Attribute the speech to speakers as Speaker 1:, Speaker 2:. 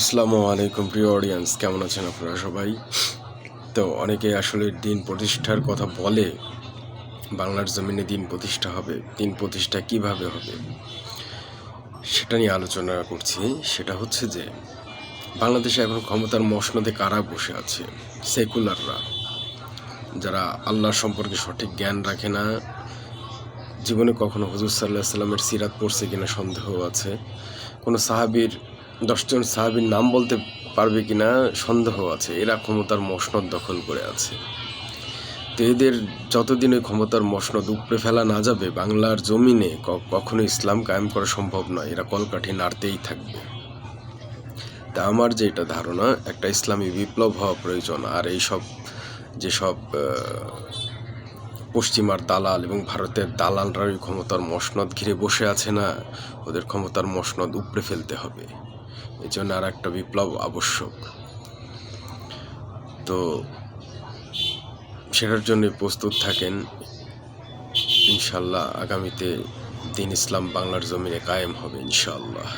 Speaker 1: আসসালামু আলাইকুম, প্রিয় অডিয়েন্স কেমন আছেন আপনারা সবাই? তো অনেকে আসলে দিন প্রতিষ্ঠার কথা বলে, বাংলার জমিনে দিন প্রতিষ্ঠা হবে, দিন প্রতিষ্ঠা কীভাবে হবে? সেটা নিয়ে আলোচনা করছি। সেটা হচ্ছে যে, বাংলাদেশে এখন ক্ষমতার মসনদে কারা বসে আছে? সেকুলাররা, যারা আল্লাহ সম্পর্কে সঠিক জ্ঞান রাখে না, জীবনে কখনো হুজুর সাল্লাহ সাল্লামের সিরাত পড়ছে কিনা সন্দেহ আছে, কোনো সাহাবির দশজন সাহাবির নাম বলতে পারবে কিনা সন্দেহ আছে। এরা ক্ষমতার মসনদ দখল করে আছে। তো এদের যতদিন ওই ক্ষমতার মসনদ উপড়ে ফেলা না যাবে বাংলার জমিনে ক- কখনো ইসলাম কায়েম করা সম্ভব নয়। এরা কলকাঠি নাড়তেই থাকবে। তা আমার যেটা ধারণা একটা ইসলামী বিপ্লব হওয়া প্রয়োজন। আর এইসব যেসব আহ, পশ্চিমার দালাল এবং ভারতের দালালরা ওই ক্ষমতার মসনদ ঘিরে বসে আছে না ওদের ক্ষমতার মসনদ উপড়ে ফেলতে হবে। এই জন্য আর একটা বিপ্লব আবশ্যক। তো সেটার জন্য প্রস্তুত থাকেন। ইনশাল্লাহ আগামীতে দিন ইসলাম বাংলার জমিনে কায়েম হবে ইনশাল্লাহ।